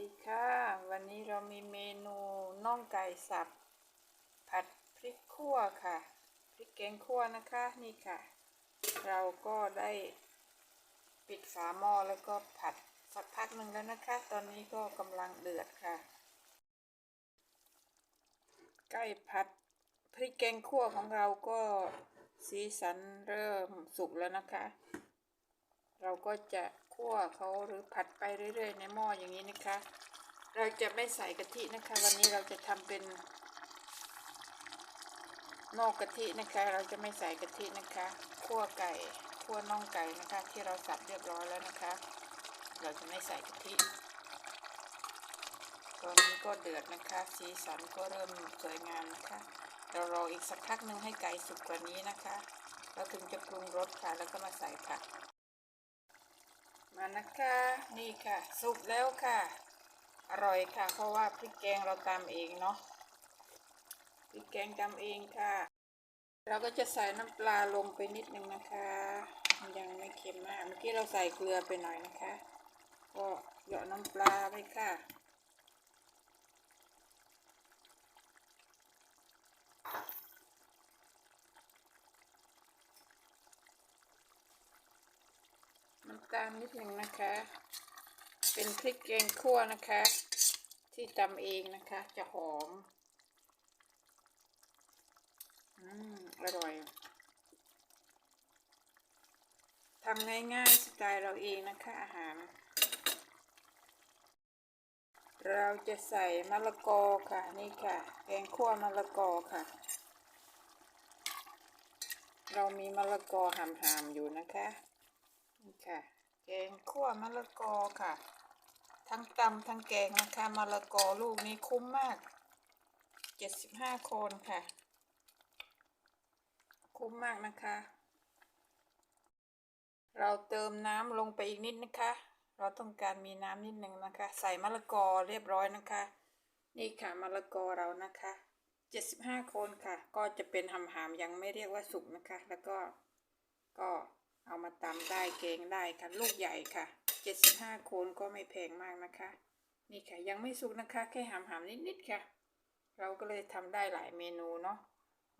ดีค่ะ วันนี้เรามีเมนูน่องไก่สับ ผัดพริกขั่วค่ะ พริกแกงขั่วนะคะนี่ค่ะ เราก็ได้ปิดฝาหม้อแล้วก็ผัดสักพักหนึ่งแล้วนะคะ ตอนนี้ก็กำลังเดือดค่ะ ไก่ผัดพริกแกงขั่วของเราก็สีสันเริ่มสุกแล้วนะคะ เราก็จะ คั่วเขาหรือผัดไปเรื่อย ๆ ในหม้ออย่างนี้นะคะ เราจะไม่ใส่กะทินะคะ วันนี้เราจะทำเป็นนอกกะทินะคะ เราจะไม่ใส่กะทินะคะคั่วไก่คั่วน่องไก่นะคะ ที่เราสับเรียบร้อยแล้วนะคะ เราจะไม่ใส่กะทิตอนนี้ก็เดือดนะคะ สีสันก็เริ่มสวยงามนะคะเรารออีกสักพักหนึ่งให้ไก่สุกกว่านี้นะคะแล้วถึงจะปรุงรสค่ะแล้วก็มาใส่ผัก มานะคะ นี่ค่ะ สุกแล้วค่ะ อร่อยค่ะ เพราะว่าพริกแกงเราตำเองเนาะพริกแกงตำเองค่ะ เราก็จะใส่น้ำปลาลงไปนิดนึงนะคะ ยังไม่เค็มมาก เมื่อกี้เราใส่เกลือไปหน่อยนะคะ ก็เหยาะน้ำปลาไปค่ะ ตาลนิดหนึ่งนะคะ เป็นพริกแกงคั่วนะคะ ที่ตำเองนะคะ จะหอม อืมอร่อยทำง่ายๆสไตล์เราเองนะคะอาหาร เราจะใส่มะละกอค่ะนี่ค่ะแกงคั่วมะละกอค่ะ เรามีมะละกอหามๆอยู่นะคะนี่ค่ะ แกงคั่วมะละกอค่ะ ทั้งตำทั้งแกงนะคะมะละกอลูกนี้คุ้มมากเจ็ดสิบห้าคนค่ะ คุ้มมากนะคะ เราเติมน้ำลงไปอีกนิดนะคะ เราต้องการมีน้ำนิดหนึ่งนะคะ ใส่มะละกอเรียบร้อยนะคะ นี่ค่ะมะละกอเรานะคะเจ็ดสิบห้าคนค่ะ ก็จะเป็นหำหามยังไม่เรียกว่าสุกนะคะ แล้วก็ก็ เอามาตำได้เกงได้ค่ะลูกใหญ่ค่ะเจ็ดสิบห้าคนก็ไม่แพงมากนะคะ นี่ค่ะยังไม่สุกนะคะ แค่หำหามๆนิดๆค่ะ เราก็เลยทำได้หลายเมนูเนาะ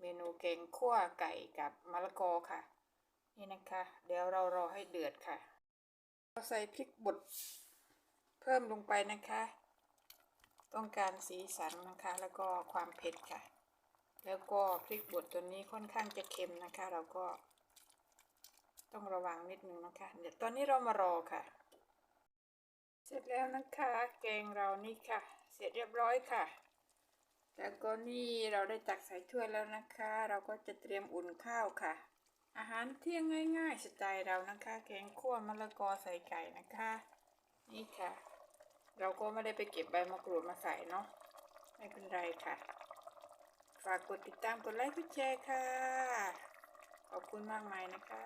เมนูแกงขั่วไก่กับมะละกอค่ะ นี่นะคะ เดี๋ยวเรารอให้เดือดค่ะเราใส่พริกบดเพิ่มลงไปนะคะ ต้องการสีสันนะคะ แล้วก็ความเผ็ดค่ะ แล้วก็พริกบดตัวนี้ค่อนข้างจะเค็มนะคะ เราก็ ต้องระวังนิดนึงนะคะ เดี๋ยวตอนนี้เรามารอค่ะ เสร็จแล้วนะคะ แกงเรานี่ค่ะ เสร็จเรียบร้อยค่ะ แล้วก็นี่เราได้ตักใส่ถ้วยแล้วนะคะ เราก็จะเตรียมอุ่นข้าวค่ะ อาหารเที่ยงง่ายๆสไตล์เรานะคะ แกงคั่วมะละกอใส่ไก่นะคะ นี่ค่ะ เราก็ไม่ได้ไปเก็บใบมะกรูดมาใส่เนาะไม่เป็นไรค่ะ ฝากกดติดตามกดไลค์กดแชร์ค่ะ ขอบคุณมากมายนะคะ